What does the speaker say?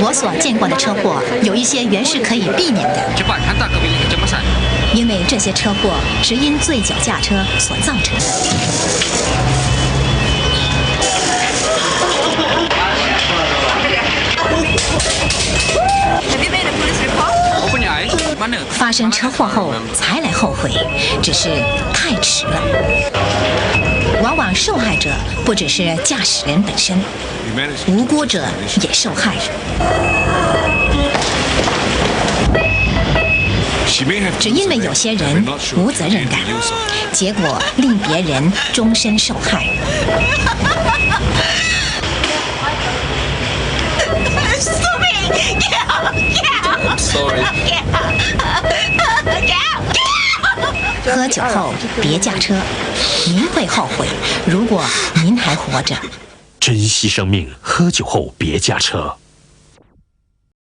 我所见过的车祸，有一些原是可以避免的.因为这些车祸是因醉酒驾车所造成的。发生车祸后才来后悔，只是太迟了。受害者不只是驾驶人本身，无辜者也受害。只因为有些人无责任感，结果令别人终身受害。Sorry. 喝酒后别驾车，您会后悔。如果您还活着。珍惜生命，喝酒后别驾车。